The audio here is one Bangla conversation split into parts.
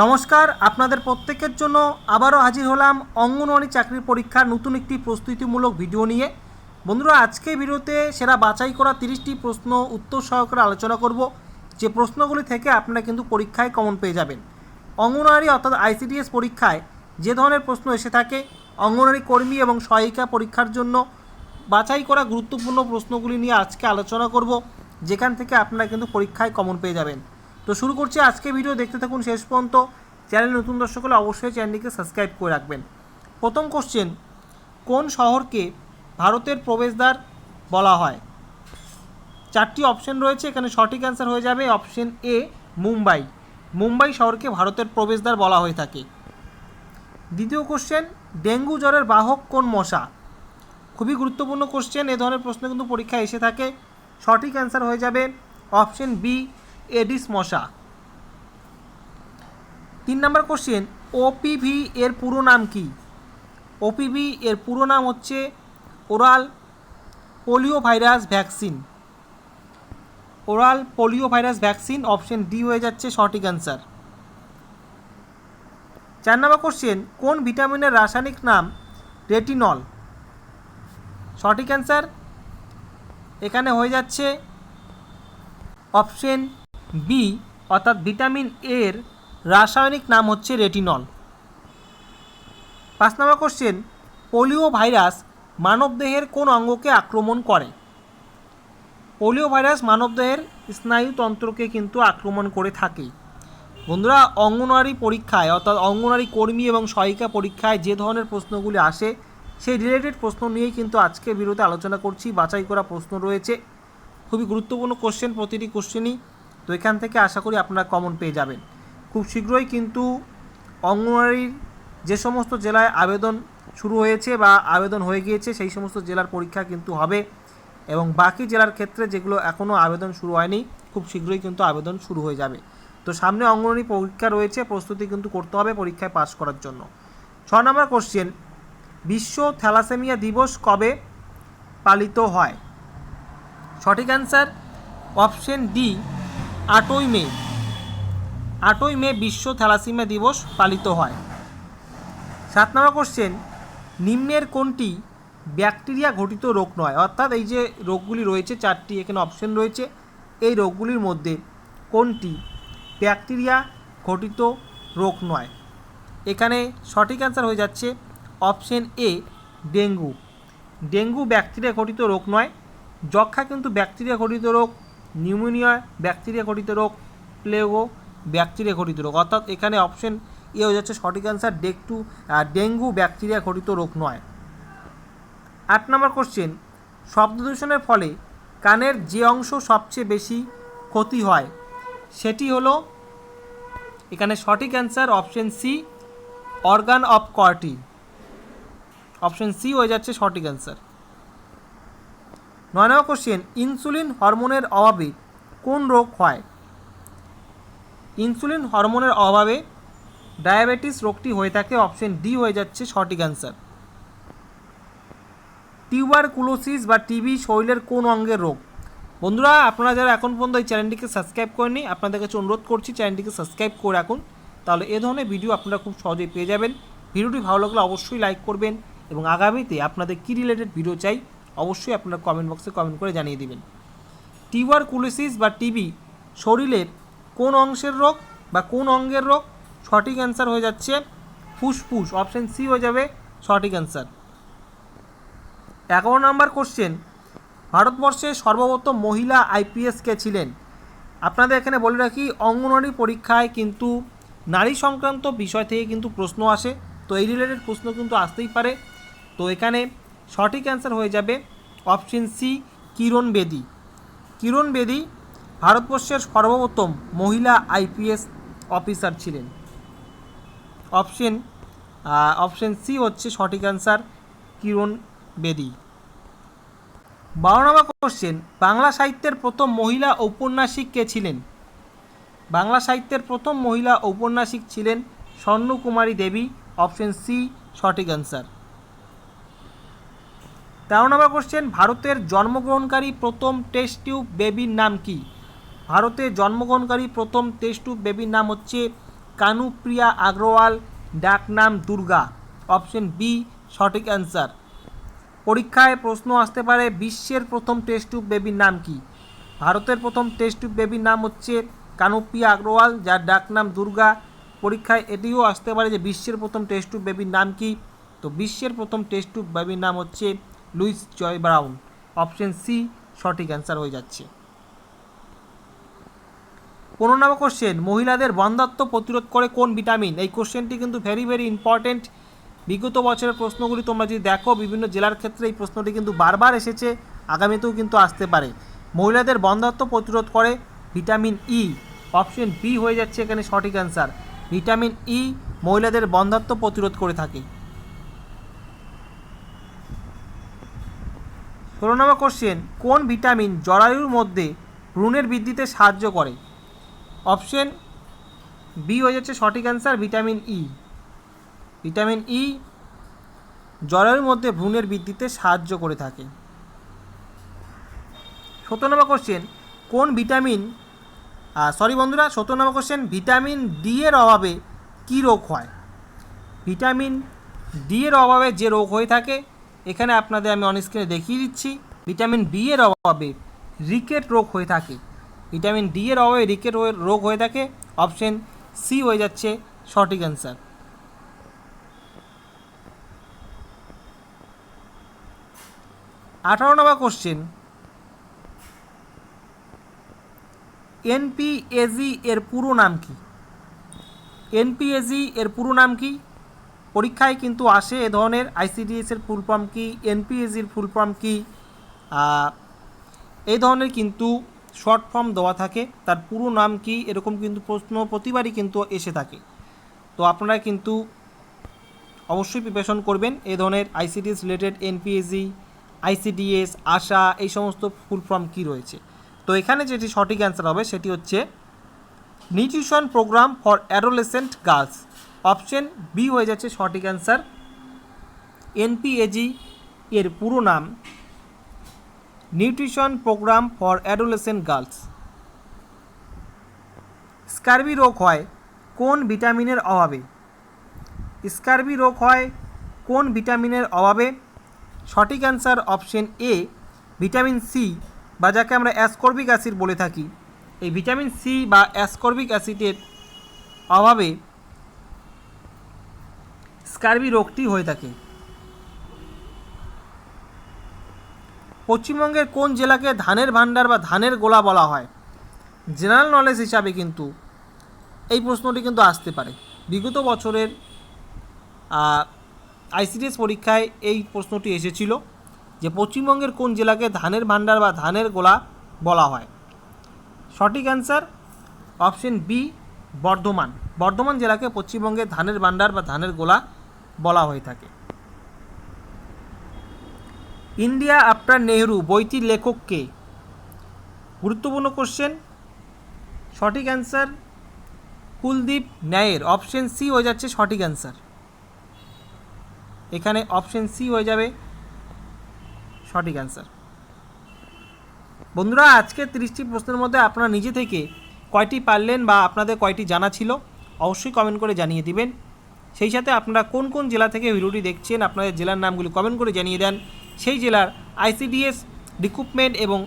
নমস্কার, আপনাদের প্রত্যেকের জন্য আবারও হাজির হলাম অঙ্গনওয়াড়ি চাকরির পরীক্ষার নতুন একটি প্রস্তুতিমূলক ভিডিও নিয়ে। বন্ধুরা, আজকে ভিডিওতে সেরা বাছাই করা তিরিশটি প্রশ্ন উত্তর সহকারে আলোচনা করব। যে প্রশ্নগুলি থেকে আপনারা কিন্তু পরীক্ষায় কমন পেয়ে যাবেন। অঙ্গনওয়াড়ি অর্থাৎ আইসিডিএস পরীক্ষায় যে ধরনের প্রশ্ন এসে থাকে, অঙ্গনওয়াড়ি কর্মী এবং সহায়িকা পরীক্ষার জন্য বাছাই করা গুরুত্বপূর্ণ প্রশ্নগুলি নিয়ে আজকে আলোচনা করব, যেখান থেকে আপনারা কিন্তু পরীক্ষায় কমন পেয়ে যাবেন। তো শুরু করছি আজকে ভিডিও, দেখতে থাকুন শেষ পর্যন্ত। চ্যানেল নতুন দর্শক হলে অবশ্যই চ্যানেলটিকে সাবস্ক্রাইব করে রাখবেন। প্রথম কোশ্চেন কোন শহরকে ভারতের প্রবেশদ্বার বলা হয়? চারটি অপশন রয়েছে, এখানে সঠিক অ্যান্সার হয়ে যাবে অপশন এ মুম্বাই। মুম্বাই শহরকে ভারতের প্রবেশদ্বার বলা হয়ে থাকে। দ্বিতীয় কোশ্চেন ডেঙ্গু জ্বরের বাহক কোন মশা? খুবই গুরুত্বপূর্ণ কোশ্চেন এ ধরনের প্রশ্ন কিন্তু পরীক্ষায় এসে থাকে। সঠিক অ্যান্সার হয়ে যাবে অপশন বি এডিস মশা। তিন নম্বর কোশ্চেন ওপিভি এর পুরো নাম কি? ওপিভি এর পুরো নাম হচ্ছে oral polio virus vaccine oral polio virus vaccine option D হয়ে যাচ্ছে সঠিক অ্যান্সার চার নম্বর কোশ্চেন কোন ভিটামিনের রাসায়নিক নাম রেটিনল সঠিক অ্যান্সার এখানে হয়ে যাচ্ছে অপশন বি অর্থাৎ ভিটামিন এর রাসায়নিক নাম হচ্ছে রেটিনল পাঁচ নম্বর কোশ্চেন পোলিও ভাইরাস মানবদেহের কোন অঙ্গকে আক্রমণ করে? পোলিও ভাইরাস মানবদেহের স্নায়ুতন্ত্রকে কিন্তু আক্রমণ করে থাকে। বন্ধুরা অঙ্গনওয়াড়ি পরীক্ষায় অর্থাৎ অঙ্গনওয়াড়ি কর্মী এবং সহায়িকা পরীক্ষায় যে ধরনের প্রশ্নগুলি আসে, সেই রিলেটেড প্রশ্ন নিয়েই কিন্তু আজকে বিরতে আলোচনা করছি। বাছাই করা প্রশ্ন রয়েছে। খুবই গুরুত্বপূর্ণ কোশ্চেন প্রতিটি কোশ্চেনই তো এখান থেকে আশা করি আপনারা কমন পেয়ে যাবেন। খুব শীঘ্রই কিন্তু অঙ্গনওয়াড়ির যে সমস্ত জেলায় আবেদন শুরু হয়েছে বা আবেদন হয়ে গিয়েছে, সেই সমস্ত জেলার পরীক্ষা কিন্তু হবে এবং বাকি জেলার ক্ষেত্রে যেগুলো এখনও আবেদন শুরু হয়নি, খুব শীঘ্রই কিন্তু আবেদন শুরু হয়ে যাবে। তো সামনে অঙ্গনওয়াড়ি পরীক্ষা রয়েছে, প্রস্তুতি কিন্তু করতে হবে পরীক্ষায় পাশ করার জন্য। ছ নম্বর কোশ্চেন বিশ্ব থ্যালাসেমিয়া দিবস কবে পালিত হয়? সঠিক অ্যান্সার অপশন ডি আটই মে। আটই মে বিশ্ব থ্যালাসেমিয়া দিবস পালিত হয়। সাত নম্বর কোশ্চেন নিম্নের কোনটি ব্যাকটেরিয়া ঘটিত রোগ নয়? অর্থাৎ এই যে রোগগুলি রয়েছে, চারটি এখানে অপশন রয়েছে। এই রোগগুলির মধ্যে কোনটি ব্যাকটেরিয়া ঘটিত রোগ নয়? এখানে সঠিক অ্যান্সার হয়ে যাচ্ছে option A dengue. Dengue bacteria ঘটিত রোগ নয়। যক্ষা কিন্তু ব্যাকটেরিয়া ঘটিত রোগ নিউমোনিয়া ব্যাকটেরিয়া ঘটিত রোগ, প্লেগো ব্যাকটেরিয়া ঘটিত রোগ। অর্থাৎ এখানে অপশন এ হয়ে যাচ্ছে সঠিক অ্যান্সার ডেকটু ডেঙ্গু ব্যাকটেরিয়া ঘটিত রোগ নয়। আট নম্বর কোশ্চেন শব্দ দূষণের ফলে কানের যে অংশ সবচেয়ে বেশি ক্ষতি হয়, সেটি হলো, এখানে সঠিক answer option C organ of Corti option C হয়ে যাচ্ছে সঠিক অ্যান্সার নয় নম্বর কোশ্চেন ইনসুলিন হরমোনের অভাবে কোন রোগ হয়? ইনসুলিন হরমোনের অভাবে ডায়াবেটিস রোগটি হয়ে থাকে অপশন ডি হয়ে যাচ্ছে সঠিক অ্যান্সার টিউবারকুলোসিস বা টিবি শরীরের কোন অঙ্গের রোগ? বন্ধুরা, আপনারা যারা এখন পর্যন্ত এই চ্যানেলটিকে সাবস্ক্রাইব করেনি আপনাদের কাছে অনুরোধ করছি চ্যানেলটিকে সাবস্ক্রাইব করে রাখুন। তাহলে এ ধরনের ভিডিও আপনারা খুব সহজেই পেয়ে যাবেন। ভিডিওটি ভালো লাগলে অবশ্যই লাইক করবেন এবং আগামীতে আপনাদের কী রিলেটেড ভিডিও চাই অবশ্যই আপনারা কমেন্ট বক্সে কমেন্ট করে জানিয়ে দিবেন। টিউবারকুলোসিস বা টিবি শরীরের কোন অংশের রোগ বা কোন অঙ্গের রোগ? সঠিক অ্যান্সার হয়ে যাচ্ছে ফুসফুস। অপশন সি হয়ে যাবে সঠিক অ্যান্সার এগারো নম্বর কোশ্চেন ভারতবর্ষে সর্বপ্রথম মহিলা আইপিএস কে ছিলেন? আপনাদের এখানে বলে রাখি, অঙ্গনওয়াড়ি পরীক্ষায় কিন্তু নারী সংক্রান্ত বিষয় থেকে কিন্তু প্রশ্ন আসে। তো এই রিলেটেড প্রশ্ন কিন্তু আসতেই পারে। তো এখানে সঠিক অ্যান্সার হয়ে যাবে অপশন সি, কিরণ বেদি। কিরণ বেদি ভারতবর্ষের সর্বপ্রথম মহিলা আইপিএস অফিসার ছিলেন। অপশন অপশন সি হচ্ছে সঠিক অ্যান্সার, কিরণ বেদি। বারো নম্বর কোশ্চেন, বাংলা সাহিত্যের প্রথম মহিলা ঔপন্যাসিক কে ছিলেন? বাংলা সাহিত্যের প্রথম মহিলা ঔপন্যাসিক ছিলেন স্বর্ণকুমারী দেবী। অপশন সি, সঠিক অ্যান্সার। তেরো নম্বর কোশ্চেন ভারতের জন্মগ্রহণকারী প্রথম টেস্ট টিউব বেবির নাম কি? ভারতে জন্মগ্রহণকারী প্রথম টেস্ট টিউব বেবির নাম হচ্ছে কানুপ্রিয়া আগরওয়াল ডাকনাম দুর্গা। অপশন বি সঠিক অ্যান্সার পরীক্ষায় প্রশ্ন আসতে পারে, বিশ্বের প্রথম টেস্ট টিউব বেবির নাম কি? ভারতের প্রথম টেস্ট টিউব বেবির নাম হচ্ছে কানুপ্রিয়া আগরওয়াল, যার ডাকনাম দুর্গা। পরীক্ষায় এটিও আসতে পারে যে, বিশ্বের প্রথম টেস্ট টিউব বেবির নাম কি? তো বিশ্বের প্রথম টেস্ট টিউব বেবির নাম হচ্ছে Louise Joy Brown. Option C সঠিক অ্যান্সার হয়ে যাচ্ছে। পনেরো নম্বর কোশ্চেন মহিলাদের বন্ধাত্ব প্রতিরোধ করে কোন ভিটামিন? এই কোশ্চেনটি কিন্তু ভেরি ভেরি ইম্পর্টেন্ট বিগত বছরের প্রশ্নগুলি তোমরা যদি দেখো, বিভিন্ন জেলার ক্ষেত্রে এই প্রশ্নটি কিন্তু বারবার এসেছে, আগামীতেও কিন্তু আসতে পারে। মহিলাদের বন্ধাত্ব প্রতিরোধ করে ভিটামিন ই অপশন বি হয়ে যাচ্ছে এখানে সঠিক অ্যান্সার। ভিটামিন ই মহিলাদের বন্ধাত্ব প্রতিরোধ করে থাকে। ষোলো নম্বর কোশ্চেন কোন ভিটামিন জরায়ুর মধ্যে ভ্রূণের বৃদ্ধিতে সাহায্য করে? অপশন বি হয়ে যাচ্ছে সঠিক answer vitamin E vitamin E জরায়ুর মধ্যে ভ্রূণের বৃদ্ধিতে সাহায্য করে থাকে। সতেরো নম্বর কোশ্চেন কোন ভিটামিন সরি বন্ধুরা সতেরো নম্বর কোশ্চেন ভিটামিন ডি এর অভাবে কী রোগ হয়? ভিটামিন ডি এর অভাবে যে রোগ হয়ে থাকে এখানে আপনাদের আমি অন স্ক্রিনে দেখিয়ে দিচ্ছি ভিটামিন বি এর অভাবে রিকেট রোগ হয়ে থাকে। ভিটামিন ডি এর অভাবে রিকেট রোগ হয়ে থাকে। অপশন সি হয়ে যাচ্ছে সঠিক অ্যান্সার আঠারো নম্বর কোশ্চেন এনপিএজি এর পুরো নাম কি? এনপিএজি এর পুরো নাম কি? পরীক্ষায় কিন্তু আসে এ ধরনের আইসিডিএস এর ফুল ফর্ম কি এনপিএজির ফুল ফর্ম কি এই ধরনের কিন্তু শর্ট ফর্ম দেওয়া থাকে, তার পুরো নাম কি, এরকম কিন্তু প্রশ্ন প্রতিবারই কিন্তু এসে থাকে। তো আপনারা কিন্তু অবশ্যই প্রিপারেশন করবেন এই ধরনের ICDS related NPAC ICDS ASHA, এই সমস্ত ফুল ফর্ম কী রয়েছে। তো এখানে যেটি সঠিক অ্যান্সার হবে সেটি হচ্ছে nutrition programme for adolescent girls option B হয়ে যাচ্ছে সঠিক অ্যান্সার। এনপিএজি এর পুরো নাম। Nutrition programme for adolescent girls scurvy রোগ হয় কোন ভিটামিনের অভাবে? স্কার্বি রোগ হয় কোন ভিটামিনের অভাবে? সঠিক answer option A vitamin C বা যাকে আমরা অ্যাসকর্বিক অ্যাসিড বলে থাকি। এই ভিটামিন সি বা অ্যাসকর্বিক অ্যাসিডের অভাবে স্কার্বি রোগটি হয়ে থাকে। পশ্চিমবঙ্গের কোন জেলাকে ধানের ভাণ্ডার বা ধানের গোলা বলা হয়? জেনারেল নলেজ হিসাবে কিন্তু এই প্রশ্নটি কিন্তু আসতে পারে। বিগত বছরের আইসিডিএস পরীক্ষায় এই প্রশ্নটি এসেছিল যে পশ্চিমবঙ্গের কোন জেলাকে ধানের ভাণ্ডার বা ধানের গোলা বলা হয়? সঠিক answer option B Bardhaman. Bardhaman জেলাকে পশ্চিমবঙ্গের ধানের ভাণ্ডার বা ধানের গোলা বলা হয়ে থাকে। ইন্ডিয়া আফটার নেহরু বইটির লেখক কে গুরুত্বপূর্ণ কোশ্চেন সঠিক অ্যান্সার কুলদীপ ন্যায়ের অপশন সি হয়ে যাচ্ছে সঠিক অ্যান্সার এখানে অপশন সি হয়ে যাবে সঠিক অ্যান্সার বন্ধুরা, আজকে তিরিশটি প্রশ্নের মধ্যে আপনারা নিজে থেকে কয়টি পারলেন বা আপনাদের কয়টি জানা ছিল, অবশ্যই কমেন্ট করে জানিয়ে দিবেন। সেই সাথে আপনারা কোন কোন জেলা থেকে ভিডিওটি দেখছেন, আপনাদের জেলার নামগুলি কমেন্ট করে জানিয়ে দেন। সেই জেলার আইসিডিএস রিক্রুটমেন্ট এবং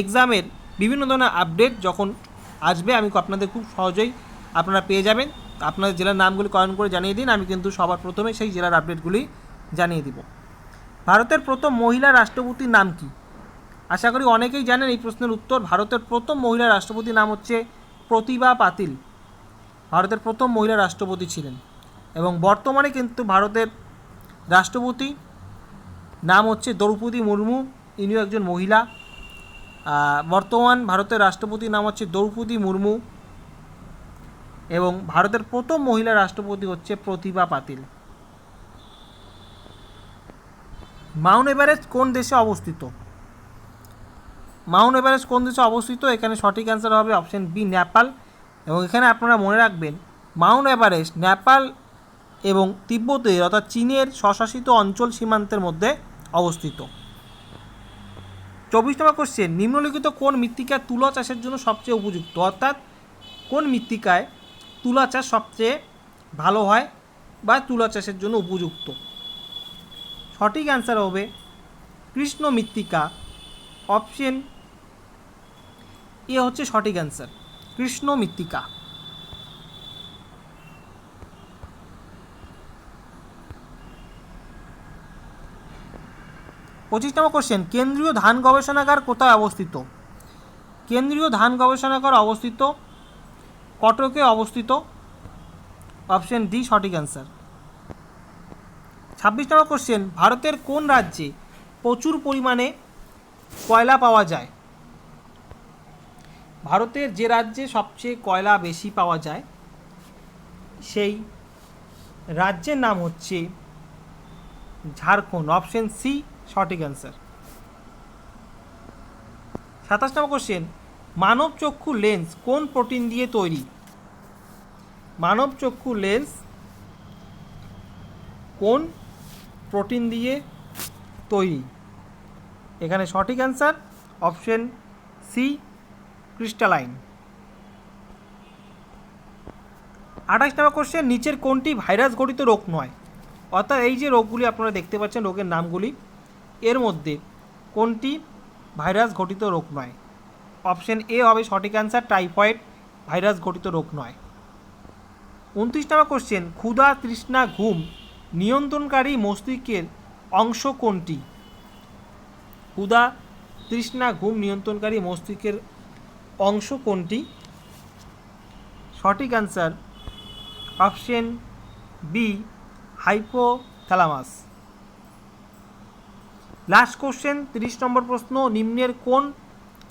এক্সামের বিভিন্ন ধরনের আপডেট যখন আসবে, আমি আপনাদের খুব সহজেই আপনারা পেয়ে যাবেন। আপনাদের জেলার নামগুলি কমেন্ট করে জানিয়ে দিন, আমি কিন্তু সবার প্রথমে সেই জেলার আপডেটগুলি জানিয়ে দিব। ভারতের প্রথম মহিলা রাষ্ট্রপতির নাম কি? আশা করি অনেকেই জানেন এই প্রশ্নের উত্তর। ভারতের প্রথম মহিলা রাষ্ট্রপতির নাম হচ্ছে প্রতিভা পাতিল। ভারতের প্রথম মহিলা রাষ্ট্রপতি ছিলেন। এবং বর্তমানে কিন্তু ভারতের রাষ্ট্রপতি নাম হচ্ছে দ্রৌপদী মুর্মু। ইনিও একজন মহিলা। বর্তমান ভারতের রাষ্ট্রপতির নাম হচ্ছে দ্রৌপদী মুর্মু এবং ভারতের প্রথম মহিলা রাষ্ট্রপতি হচ্ছে প্রতিভা পাতিল। মাউন্ট এভারেস্ট কোন দেশে অবস্থিত? মাউন্ট এভারেস্ট কোন দেশে অবস্থিত? এখানে সঠিক অ্যান্সার হবে অপশন বি, নেপাল। এবং এখানে আপনারা মনে রাখবেন, মাউন্ট এভারেস্ট, নেপাল এবং তিব্বতের অর্থাৎ চীনের স্বশাসিত অঞ্চল সীমান্তের মধ্যে অবস্থিত। চব্বিশ নম্বর কোশ্চেন নিম্নলিখিত কোন মৃত্তিকা তুলা চাষের জন্য সবচেয়ে উপযুক্ত? অর্থাৎ কোন মৃত্তিকায় তুলা চাষ সবচেয়ে ভালো হয় বা তুলা চাষের জন্য উপযুক্ত? সঠিক অ্যান্সার হবে কৃষ্ণ মৃত্তিকা। অপশন এ হচ্ছে সঠিক অ্যান্সার কৃষ্ণ মৃত্তিকা। পঁচিশ নম্বর কোশ্চেন কেন্দ্রীয় ধান গবেষণাগার কোথায় অবস্থিত? কেন্দ্রীয় ধান গবেষণাগার অবস্থিত, কটকে অবস্থিত অপশন ডি সঠিক অ্যান্সার ছাব্বিশ নম্বর কোশ্চেন ভারতের কোন রাজ্যে প্রচুর পরিমাণে কয়লা পাওয়া যায়? ভারতের যে রাজ্যে সবচেয়ে কয়লা বেশি পাওয়া যায়, সেই রাজ্যের নাম হচ্ছে ঝাড়খণ্ড অপশন সি সঠিক অ্যান্সার সাতাশ নম্বর কোশ্চেন মানব চক্ষু লেন্স কোন প্রোটিন দিয়ে তৈরি? মানব চক্ষু লেন্স কোন প্রোটিন দিয়ে তৈরি? এখানে সঠিক অ্যান্সার অপশন সি ক্রিস্টালাইন আঠাশ নম্বর কোশ্চেন নিচের কোনটি ভাইরাস ঘটিত রোগ নয়? অর্থাৎ এই যে রোগগুলি আপনারা দেখতে পাচ্ছেন, রোগের নামগুলি এর মধ্যে কোনটি ভাইরাস ঘটিত রোগ নয়? অপশন এ হবে সঠিক অ্যান্সার, টাইফয়েড, ভাইরাস ঘটিত রোগ নয়। উনত্রিশ নম্বর কোশ্চেন, ক্ষুধা তৃষ্ণা ঘুম নিয়ন্ত্রণকারী মস্তিষ্কের অংশ কোনটি? ক্ষুধা তৃষ্ণা ঘুম নিয়ন্ত্রণকারী মস্তিষ্কের অংশ কোনটি? সঠিক answer option B, hypothalamus. Last question তিরিশ নম্বর প্রশ্ন, নিম্নের কোন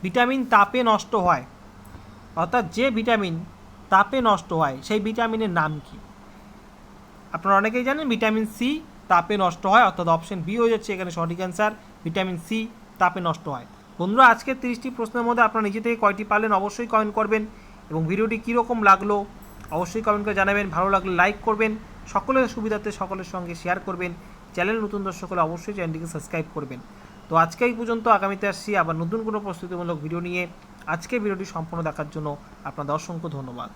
ভিটামিন তাপে নষ্ট হয়? অর্থাৎ যে ভিটামিন তাপে নষ্ট হয়, সেই ভিটামিনের নাম কি? আপনারা অনেকেই জানেন ভিটামিন সি তাপে নষ্ট হয়, অর্থাৎ অপশন বি হয়ে যাচ্ছে এখানে সঠিক অ্যান্সার ভিটামিন সি তাপে নষ্ট হয়। বন্ধুরা আজকের তিরিশটি প্রশ্নের মধ্যে আপনারা নিজে থেকে কয়টি পারলেন অবশ্যই কমেন্ট করবেন এবং ভিডিওটি কীরকম লাগল অবশ্যই কমেন্ট করে জানাবেন, ভালো লাগলে লাইক করবেন, সকলের সুবিধার্থে সকলের সঙ্গে শেয়ার করবেন। চ্যানেল নতুন দর্শক হলে অবশ্যই চ্যানেলটিকে সাবস্ক্রাইব করবেন। তো আজকে এই পর্যন্ত আগামীতে আসছি আবার নতুন কোনো প্রস্তুতিমূলক ভিডিও নিয়ে। আজকে ভিডিওটি সম্পূর্ণ দেখার জন্য আপনাদের অসংখ্য ধন্যবাদ।